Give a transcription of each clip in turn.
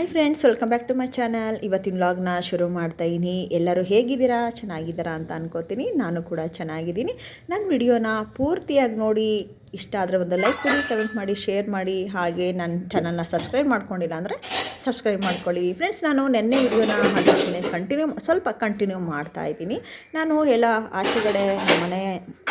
Hi friends welcome back to my channel ಇವತ್ತಿನ ವ್ಲಾಗ್ನ ಶುರು ಮಾಡ್ತಾ ಇದ್ದೀನಿ ಎಲ್ಲರೂ ಹೇಗಿದ್ದೀರಾ? ಚೆನ್ನಾಗಿದ್ದೀರಾ ಅಂತ ಅನ್ಕೋತೀನಿ. ನಾನು ಕೂಡ ಚೆನ್ನಾಗಿದ್ದೀನಿ. ನನ್ನ ವಿಡಿಯೋನ ಪೂರ್ತಿಯಾಗಿ ನೋಡಿ, ಇಷ್ಟ ಆದರೆ ಒಂದು ಲೈಕ್ ಕೊಡಿ ಕಮೆಂಟ್ ಮಾಡಿ ಶೇರ್ ಮಾಡಿ, ಹಾಗೆ ನನ್ನ ಚಾನಲ್ನ ಸಬ್ಸ್ಕ್ರೈಬ್ ಮಾಡ್ಕೊಂಡಿಲ್ಲ ಅಂದರೆ ಸಬ್ಸ್ಕ್ರೈಬ್ ಮಾಡ್ಕೊಳ್ಳಿ. ಫ್ರೆಂಡ್ಸ್ ನಾನು ನೆನ್ನೆ ವಿಡಿಯೋನ ಹಾಗೆ ಕಂಟಿನ್ಯೂ ಸ್ವಲ್ಪ ಕಂಟಿನ್ಯೂ ಮಾಡ್ತಾ ಇದ್ದೀನಿ. ನಾನು ಎಲ್ಲ ಆಚೆಗಡೆ ಮನೆ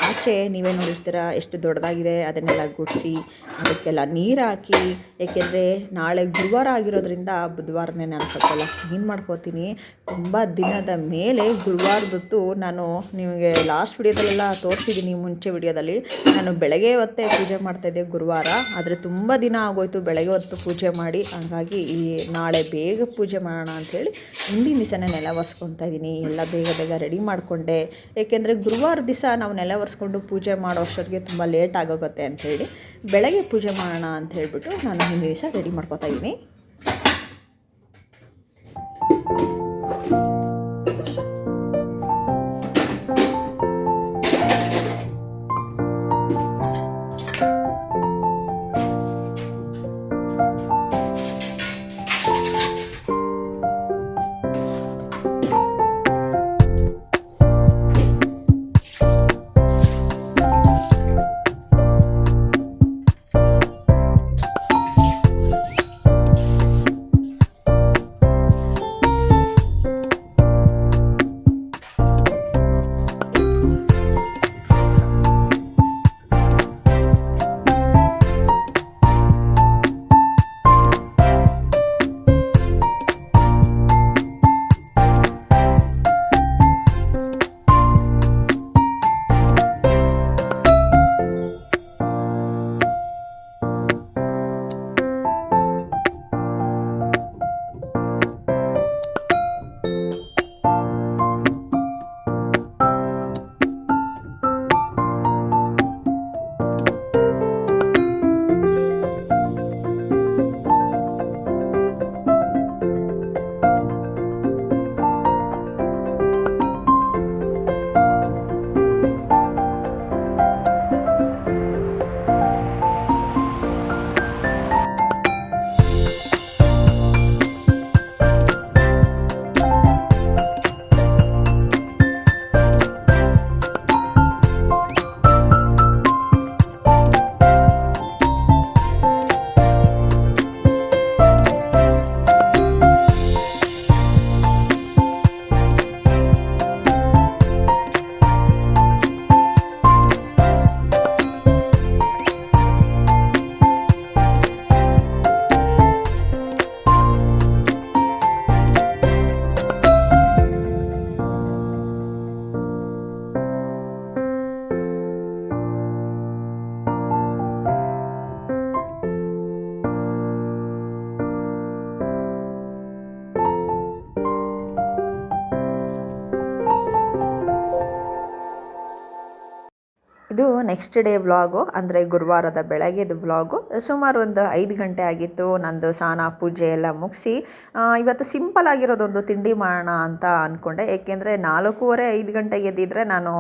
ಆಚೆ ನೀವೇ ನೋಡಿರ್ತೀರ, ಎಷ್ಟು ದೊಡ್ಡದಾಗಿದೆ, ಅದನ್ನೆಲ್ಲ ಗುಡಿಸಿ, ಅದಕ್ಕೆಲ್ಲ ನೀರು ಹಾಕಿ, ಏಕೆಂದರೆ ನಾಳೆ ಗುರುವಾರ ಆಗಿರೋದ್ರಿಂದ ಬುಧವಾರನೇ ನಾನು ಸ್ವಲ್ಪ ಕ್ಲೀನ್ ಮಾಡ್ಕೋತೀನಿ. ತುಂಬ ದಿನದ ಮೇಲೆ ಗುರುವಾರದೊತ್ತು ನಾನು ನಿಮಗೆ ಲಾಸ್ಟ್ ವಿಡಿಯೋದಲ್ಲೆಲ್ಲ ತೋರಿಸಿದ್ದೀನಿ, ಮುಂಚೆ ವಿಡಿಯೋದಲ್ಲಿ ನಾನು ಬೆಳಗ್ಗೆ ಹೊತ್ತೇ ಪೂಜೆ ಮಾಡ್ತಾಯಿದ್ದೆ ಗುರುವಾರ, ಆದರೆ ತುಂಬ ದಿನ ಆಗೋಯ್ತು. ಬೆಳಗ್ಗೆ ಹೊತ್ತು ಪೂಜೆ ಮಾಡಿ, ಹಾಗಾಗಿ ಈ ನಾಳೆ ಬೇಗ ಪೂಜೆ ಮಾಡೋಣ ಅಂಥೇಳಿ ಹಿಂದಿನ ದಿವಸನೇ ನೆಲ ಒರೆಸ್ಕೊತಾ ಇದ್ದೀನಿ. ಎಲ್ಲ ಬೇಗ ಬೇಗ ರೆಡಿ ಮಾಡಿಕೊಂಡೆ. ಏಕೆಂದರೆ ಗುರುವಾರ ದಿವಸ ನಾವು ನೆಲ ಒರೆಸ್ಕೊಂಡು ಪೂಜೆ ಮಾಡೋ ಅಷ್ಟೊರಿಗೆ ತುಂಬ ಲೇಟ್ ಆಗೋಗುತ್ತೆ ಅಂಥೇಳಿ ಬೆಳಗ್ಗೆ ಪೂಜೆ ಮಾಡೋಣ ಅಂತ ಹೇಳಿಬಿಟ್ಟು ನಾನು ಹಿಂದಿನ ದಿವಸ ರೆಡಿ ಮಾಡ್ಕೊತಾ ಇದ್ದೀನಿ. ಇದು ನೆಕ್ಸ್ಟ್ ಡೇ ವ್ಲಾಗು ಅಂದರೆ ಗುರುವಾರದ ಬೆಳಗ್ಗೆದು ವ್ಲಾಗು ಸುಮಾರು ಒಂದು ಐದು ಗಂಟೆ ಆಗಿತ್ತು ನಂದು ಸ್ನಾನ, ಪೂಜೆ ಎಲ್ಲ ಮುಗಿಸಿ. ಇವತ್ತು ಸಿಂಪಲ್ ಆಗಿರೋದೊಂದು ತಿಂಡಿ ಮಾಡೋಣ ಅಂತ ಅಂದ್ಕೊಂಡೆ ಏಕೆಂದರೆ ನಾಲ್ಕೂವರೆ, ಐದು ಗಂಟೆಗೆ ಎದ್ದಿದ್ರೆ ನಾನು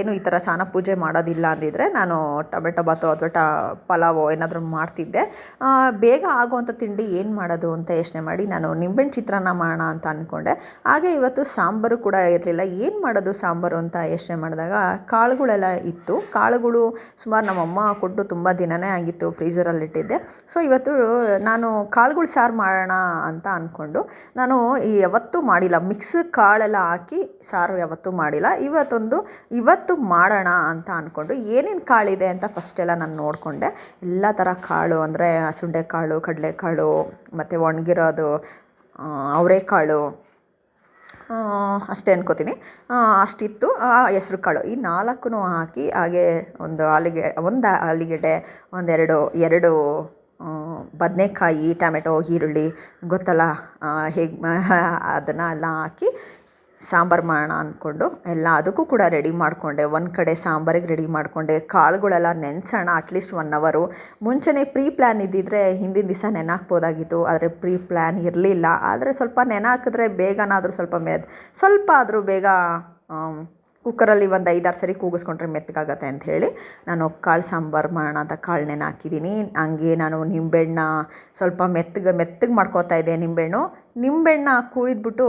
ಏನು ಈ ಥರ ಸ್ನಾನ, ಪೂಜೆ ಮಾಡೋದಿಲ್ಲ ಅಂದಿದ್ರೆ ನಾನು ಟೊಮೆಟೊ ಬಾತು ಅಥವಾ ಟ, ಪಲಾವೋ ಏನಾದರೂ ಮಾಡ್ತಿದ್ದೆ. ಬೇಗ ಆಗುವಂಥ ತಿಂಡಿ ಏನು ಮಾಡೋದು ಅಂತ ಯೋಚನೆ ಮಾಡಿ ನಾನು ನಿಂಬೆಹಣ್ಣು ಚಿತ್ರಾನ್ನ ಮಾಡೋಣ ಅಂತ ಅಂದ್ಕೊಂಡೆ ಹಾಗೆ ಇವತ್ತು ಸಾಂಬಾರು ಕೂಡ ಇರಲಿಲ್ಲ. ಏನು ಮಾಡೋದು ಸಾಂಬಾರು ಅಂತ ಯೋಚನೆ ಮಾಡಿದಾಗ ಕಾಳುಗಳು ಎಲ್ಲ ಇತ್ತು. ಕಾಳುಗಳು ಸುಮಾರು ನಮ್ಮಮ್ಮ ಕೊಟ್ಟು ತುಂಬ ದಿನವೇ ಆಗಿತ್ತು ಫ್ರೀಝರಲ್ಲಿ ಇಟ್ಟಿದ್ದೆ. ಸೊ ಇವತ್ತು ನಾನು ಕಾಳುಗಳು ಸಾರು ಮಾಡೋಣ ಅಂತ ಅಂದ್ಕೊಂಡು ನಾನು ಯಾವತ್ತೂ ಮಾಡಿಲ್ಲ. ಮಿಕ್ಸ್ ಕಾಳೆಲ್ಲ ಹಾಕಿ ಸಾರು ಯಾವತ್ತೂ ಮಾಡಿಲ್ಲ. ಇವತ್ತೊಂದು ಇವತ್ತು ಮಾಡೋಣ ಅಂತ ಅಂದ್ಕೊಂಡು ಏನೇನು ಕಾಳಿದೆ ಅಂತ ಫಸ್ಟೆಲ್ಲ ನಾನು ನೋಡಿಕೊಂಡೆ. ಎಲ್ಲ ಥರ ಕಾಳು ಅಂದರೆ ಸುಂಡೆಕಾಳು ಕಡಲೆಕಾಳು, ಮತ್ತು ಒಣಗಿರೋದು ಅವರೆಕಾಳು ಅಷ್ಟೇ ಅನ್ಕೋತೀನಿ. ಅಷ್ಟಿತ್ತು. ಹೆಸ್ರು ಕಾಳು. ಈ ನಾಲ್ಕು ಹಾಕಿ ಹಾಗೆ ಒಂದು ಆಲಿಗೆ, ಒಂದು ಆಲಿಗೆಡೆ ಒಂದೆರಡು ಎರಡು ಬದನೆಕಾಯಿ, ಟೊಮೆಟೊ, ಈರುಳ್ಳಿ ಗೊತ್ತಲ್ಲ ಹೇಗೆ ಅದನ್ನು ಎಲ್ಲ ಹಾಕಿ ಸಾಂಬಾರು ಮಾಡೋಣ ಅಂದ್ಕೊಂಡು ಎಲ್ಲ ಅದಕ್ಕೂ ಕೂಡ ರೆಡಿ ಮಾಡಿಕೊಂಡೆ. ಒಂದು ಕಡೆ ಸಾಂಬಾರಿಗೆ ರೆಡಿ ಮಾಡಿಕೊಂಡೆ. ಕಾಳುಗಳೆಲ್ಲ ನೆನೆಸೋಣ ಅಟ್ಲೀಸ್ಟ್ ಒನ್ ಅವರು ಮುಂಚೆನೇ ಪ್ರೀ ಪ್ಲ್ಯಾನ್ ಇದ್ದಿದ್ದರೆ ಹಿಂದಿನ ದಿವಸ ನೆನಾಕ್ಬೋದಾಗಿತ್ತು. ಆದರೆ ಪ್ರೀ ಪ್ಲ್ಯಾನ್ ಇರಲಿಲ್ಲ. ಆದರೆ ಸ್ವಲ್ಪ ನೆನೆ ಹಾಕಿದ್ರೆ ಬೇಗನಾದರೂ ಸ್ವಲ್ಪ ಮೆ ಸ್ವಲ್ಪ ಆದರೂ ಬೇಗ ಕುಕ್ಕರಲ್ಲಿ ಒಂದು ಐದಾರು ಸರಿ ಕೂಗಿಸ್ಕೊಂಡ್ರೆ ಮೆತ್ತಗಾಗತ್ತೆ ಅಂತ ಹೇಳಿ ನಾನು ಕಾಳು ಸಾಂಬಾರು ಮಾಡೋಣ ಅಂತ ಕಾಳು ನೆನೆ ಹಾಕಿದ್ದೀನಿ ಹಂಗೆ ನಾನು ನಿಂಬೆಹಣ್ಣ ಸ್ವಲ್ಪ ಮೆತ್ತಗೆ ಮೆತ್ತಗೆ ಮಾಡ್ಕೋತಾ ಇದ್ದೆ ನಿಂಬೆಹಣ್ಣು ನಿಂಬೆಹಣ್ಣ ಕುಯ್ದುಬಿಟ್ಟು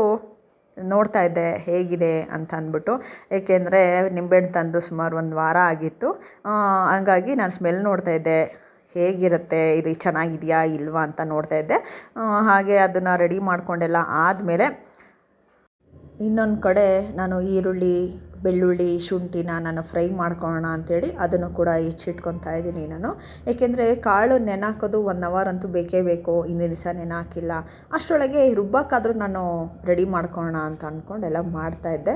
ನೋಡ್ತಾ ಇದ್ದೆ ಹೇಗಿದೆ ಅಂತ ಅಂದ್ಬಿಟ್ಟು. ಏಕೆಂದರೆ ನಿಂಬೆಹಣ್ಣು ತಂದು ಸುಮಾರು ಒಂದು ವಾರ ಆಗಿತ್ತು. ಹಂಗಾಗಿ ನಾನು ಸ್ಮೆಲ್ ನೋಡ್ತಾ ಇದ್ದೆ. ಹೇಗಿರುತ್ತೆ? ಇದು ಚೆನ್ನಾಗಿದೆಯಾ ಇಲ್ವಾ ಅಂತ ನೋಡ್ತಾ ಇದ್ದೆ. ಹಾಗೆ ಅದನ್ನು ರೆಡಿ ಮಾಡ್ಕೊಂಡೆಲ್ಲ ಆದಮೇಲೆ ಇನ್ನೊಂದು ಕಡೆ ನಾನು ಈರುಳ್ಳಿ ಬೆಳ್ಳುಳ್ಳಿ, ಶುಂಠಿನ ನಾನು ಫ್ರೈ ಮಾಡ್ಕೊಳ್ಳೋಣ ಅಂಥೇಳಿ ಅದನ್ನು ಕೂಡ ಹೆಚ್ಚಿಟ್ಕೊತಾ ಇದ್ದೀನಿ ನಾನು. ಏಕೆಂದರೆ ಕಾಳು ನೆನಾಕೋದು ಒನ್ ಅವರ್ ಅಂತೂ ಬೇಕೇ ಬೇಕು, ಹಿಂದಿನ ದಿವಸ ನೆನಾಕಿಲ್ಲ. ಅಷ್ಟರೊಳಗೆ ರುಬ್ಬಕ್ಕಾದರೂ ನಾನು ರೆಡಿ ಮಾಡ್ಕೊಳ್ಳೋಣ ಅಂತ ಅಂದ್ಕೊಂಡು ಎಲ್ಲ ಮಾಡ್ತಾಯಿದ್ದೆ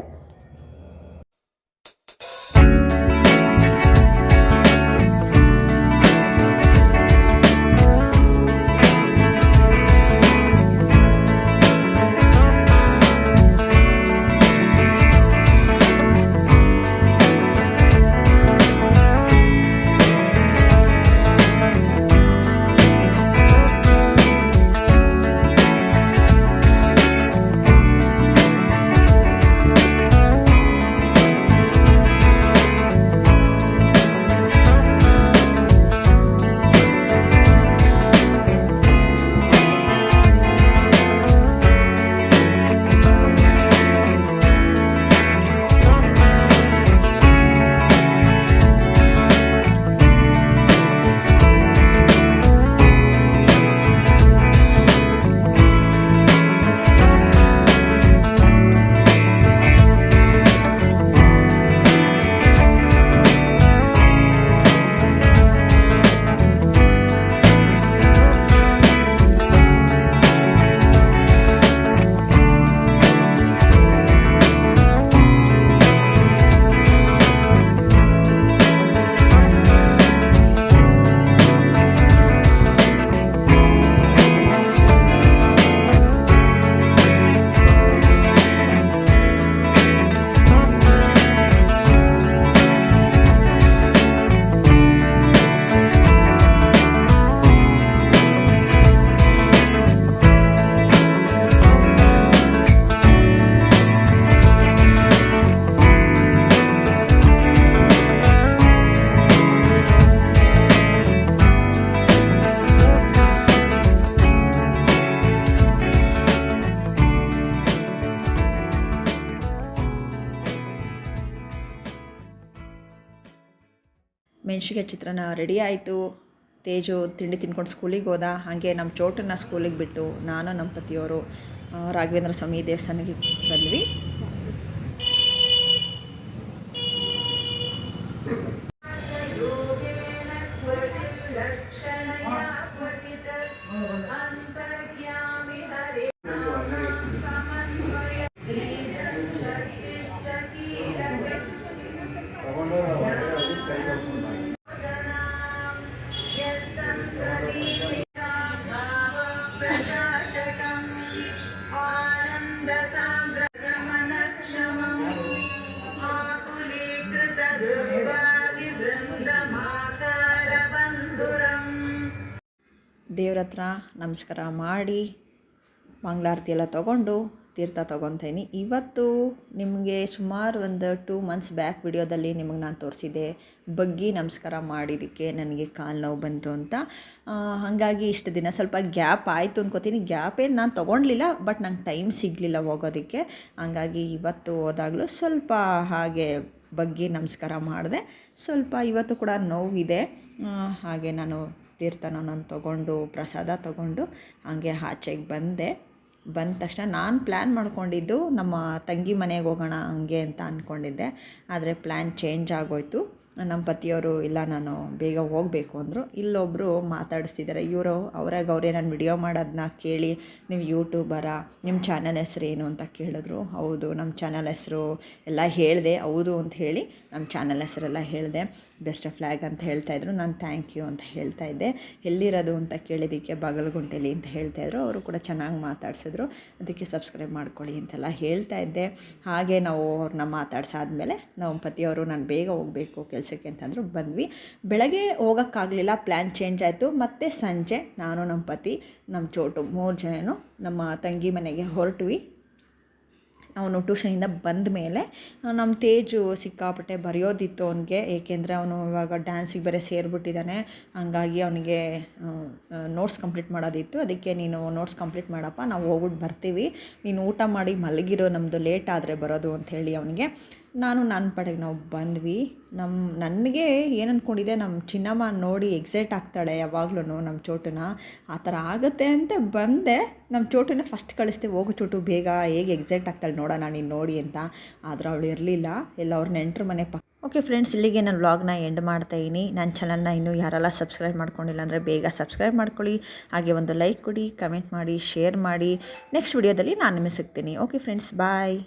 ಮೆಣಸಿಗೆ ಚಿತ್ರಾನ್ನ ರೆಡಿ ಆಯಿತು. ತೇಜು ತಿಂಡಿ ತಿನ್ಕೊಂಡು ಸ್ಕೂಲಿಗೆ ಹೋದ. ಹಾಗೆ ನಮ್ಮ ಚೋಟನ್ನ ಸ್ಕೂಲಿಗೆ ಬಿಟ್ಟು ನಾನು, ನಮ್ಮ ಪತಿಯವರು ರಾಘವೇಂದ್ರ ಸ್ವಾಮಿ ದೇವಸ್ಥಾನಕ್ಕೆ ಬಂದ್ವಿ. ದೇವ್ರ ಹತ್ರ ನಮಸ್ಕಾರ ಮಾಡಿ ಮಂಗಳಾರತಿ ಎಲ್ಲ ತೊಗೊಂಡು ತೀರ್ಥ ತೊಗೊತೀನಿ. ಇವತ್ತು ನಿಮಗೆ ಸುಮಾರು ಒಂದು ಟೂ ಮಂತ್ಸ್ ಬ್ಯಾಕ್ ವಿಡಿಯೋದಲ್ಲಿ ನಿಮಗೆ ನಾನು ತೋರಿಸಿದೆ ಬಗ್ಗಿ ನಮಸ್ಕಾರ ಮಾಡಿದ್ದಕ್ಕೆ ನನಗೆ ಕಾಲು ನೋವು ಬಂತು ಅಂತ. ಹಾಗಾಗಿ ಇಷ್ಟು ದಿನ ಸ್ವಲ್ಪ ಗ್ಯಾಪ್ ಆಯಿತು ಅನ್ಕೋತೀನಿ. ಗ್ಯಾಪ್ ಏನು ನಾನು ತೊಗೊಳ್ಲಿಲ್ಲ ಬಟ್ ನಂಗೆ ಟೈಮ್ ಸಿಗಲಿಲ್ಲ ಹೋಗೋದಕ್ಕೆ. ಹಂಗಾಗಿ ಇವತ್ತು ಹೋದಾಗಲೂ ಸ್ವಲ್ಪ ಹಾಗೆ ಬಗ್ಗಿ ನಮಸ್ಕಾರ ಮಾಡಿದೆ. ಸ್ವಲ್ಪ ಇವತ್ತು ಕೂಡ ನೋವಿದೆ. ಹಾಗೆ ನಾನು ತೀರ್ಥನ ನಾನು ತೊಗೊಂಡು ಪ್ರಸಾದ ತೊಗೊಂಡು ಹಾಗೆ ಆಚೆಗೆ ಬಂದೆ. ಬಂದ ತಕ್ಷಣ ನಾನು ಪ್ಲ್ಯಾನ್ ಮಾಡ್ಕೊಂಡಿದ್ದು ನಮ್ಮ ತಂಗಿ ಮನೆಗೆ ಹೋಗೋಣ ಹಂಗೆ ಅಂತ ಅಂದ್ಕೊಂಡಿದ್ದೆ ಆದರೆ ಪ್ಲ್ಯಾನ್ ಚೇಂಜ್ ಆಗೋಯ್ತು. ನಮ್ಮ ಪತಿಯವರು, ಇಲ್ಲ ನಾನು ಬೇಗ ಹೋಗಬೇಕು ಅಂದರು. ಇಲ್ಲೊಬ್ಬರು ಮಾತಾಡಿಸ್ತಿದ್ದಾರೆ ಇವರು ಅವ್ರಾಗ ಅವರೇ ನಾನು ವಿಡಿಯೋ ಮಾಡೋದನ್ನ ಕೇಳಿ ನೀವು ಯೂಟ್ಯೂಬರಾ ನಿಮ್ಮ ಚಾನಲ್ ಹೆಸ್ರು ಏನು ಅಂತ ಕೇಳಿದ್ರು. ಹೌದು ನಮ್ಮ ಚಾನಲ್ ಹೆಸರು ಎಲ್ಲ ಹೇಳಿದೆ, ಹೌದು ಅಂತ ಹೇಳಿ ನಮ್ಮ ಚಾನಲ್ ಹೆಸರೆಲ್ಲ ಹೇಳಿದೆ. ಬೆಸ್ಟ್ ಆಫ್ ಫ್ಲ್ಯಾಗ್ ಅಂತ ಹೇಳ್ತಾಯಿದ್ರು ನಾನು ಥ್ಯಾಂಕ್ ಯು ಅಂತ ಹೇಳ್ತಾ ಇದ್ದೆ. ಎಲ್ಲಿರೋದು ಅಂತ ಕೇಳಿದ್ದಕ್ಕೆ ಬಾಗಲಗುಂಟೆಲಿ ಅಂತ ಹೇಳ್ತಾಯಿದ್ರು ಅವರು ಕೂಡ ಚೆನ್ನಾಗಿ ಮಾತಾಡ್ಸಿದ್ರು. ಅದಕ್ಕೆ ಸಬ್ಸ್ಕ್ರೈಬ್ ಮಾಡ್ಕೊಳ್ಳಿ ಅಂತೆಲ್ಲ ಹೇಳ್ತಾ ಇದ್ದೆ. ಹಾಗೆ ನಾವು ಅವ್ರನ್ನ ಮಾತಾಡ್ಸಾದ್ಮೇಲೆ ನಮ್ಮ ಪತಿಯವರು, ನಾನು ಬೇಗ ಹೋಗಬೇಕು ಕೆಲಸಕ್ಕೆ ಅಂತಂದ್ರು ಬಂದ್ವಿ. ಬೆಳಗ್ಗೆ ಹೋಗೋಕ್ಕಾಗಲಿಲ್ಲ ಪ್ಲ್ಯಾನ್ ಚೇಂಜ್ ಆಯಿತು. ಮತ್ತು ಸಂಜೆ ನಾನು ನಮ್ಮ ಪತಿ ನಮ್ಮ ಚೋಟು ಮೂರು ಜನನು ನಮ್ಮ ತಂಗಿ ಮನೆಗೆ ಹೊರಟ್ವಿ. ಅವನು ಟ್ಯೂಷನಿಂದ ಬಂದ ಮೇಲೆ ನಮ್ಮ ತೇಜು ಸಿಕ್ಕಾಪಟ್ಟೆ ಬರೆಯೋದಿತ್ತು ಅವನಿಗೆ. ಏಕೆಂದರೆ ಅವನು ಇವಾಗ ಡ್ಯಾನ್ಸಿಗೆ ಬೇರೆ ಸೇರಿಬಿಟ್ಟಿದ್ದಾನೆ ಹಾಗಾಗಿ ಅವನಿಗೆ ನೋಟ್ಸ್ ಕಂಪ್ಲೀಟ್ ಮಾಡೋದಿತ್ತು. ಅದಕ್ಕೆ ನೀನು ನೋಟ್ಸ್ ಕಂಪ್ಲೀಟ್ ಮಾಡಪ್ಪ, ನಾವು ಹೋಗ್ಬಿಟ್ಟು ಬರ್ತೀವಿ. ನೀನು ಊಟ ಮಾಡಿ ಮಲಗಿರೋ ನಮ್ಮದು ಲೇಟ್ ಆದರೆ ಬರೋದು ಅಂಥೇಳಿ ಅವನಿಗೆ. ನಾನು ನನ್ನ ಪಡೆಗೆ ನಾವು ಬಂದ್ವಿ. ನಮ್ಮ ನನಗೆ ಏನು ಅಂದ್ಕೊಂಡಿದ್ದೆ ನಮ್ಮ ಚಿನ್ನಮ್ಮ ನೋಡಿ ಎಕ್ಸೈಟ್ ಆಗ್ತಾಳೆ ಯಾವಾಗ್ಲೂ ನಮ್ಮ ಚೋಟನ ಆ ಥರ ಆಗುತ್ತೆ ಅಂತ ಬಂದೆ. ನಮ್ಮ ಚೋಟುನ ಫಸ್ಟ್ ಕಳಿಸ್ತೀವಿ ಹೋಗು ಚೋಟು, ಬೇಗ ಹೇಗೆ ಎಕ್ಸೈಟ್ ಆಗ್ತಾಳೆ ನೋಡೋಣ, ನೀನು ನೋಡಿ ಅಂತ. ಆದ್ರೆ ಅವಳು ಇರಲಿಲ್ಲ. ಎಲ್ಲ ಅವ್ರ ನೆಂಟ್ರ ಮನೆ ಪಕ್ಕ ಓಕೆ ಫ್ರೆಂಡ್ಸ್ ಇಲ್ಲಿಗೆ ನಾನು ವ್ಲಾಗ್ನ ಎಂಡ್ ಮಾಡ್ತಾ ಇದ್ದೀನಿ ನನ್ನ ಚಾನಲ್ನ ಇನ್ನೂ ಯಾರೆಲ್ಲ ಸಬ್ಸ್ಕ್ರೈಬ್ ಮಾಡ್ಕೊಂಡಿಲ್ಲ ಅಂದರೆ ಬೇಗ ಸಬ್ಸ್ಕ್ರೈಬ್ ಮಾಡ್ಕೊಳ್ಳಿ. ಹಾಗೆ ಒಂದು ಲೈಕ್ ಕೊಡಿ ಕಮೆಂಟ್ ಮಾಡಿ ಶೇರ್ ಮಾಡಿ. ನೆಕ್ಸ್ಟ್ ವಿಡಿಯೋದಲ್ಲಿ ನಾನು ನಿಮಗೆ ಸಿಗ್ತೀನಿ. Okay friends bye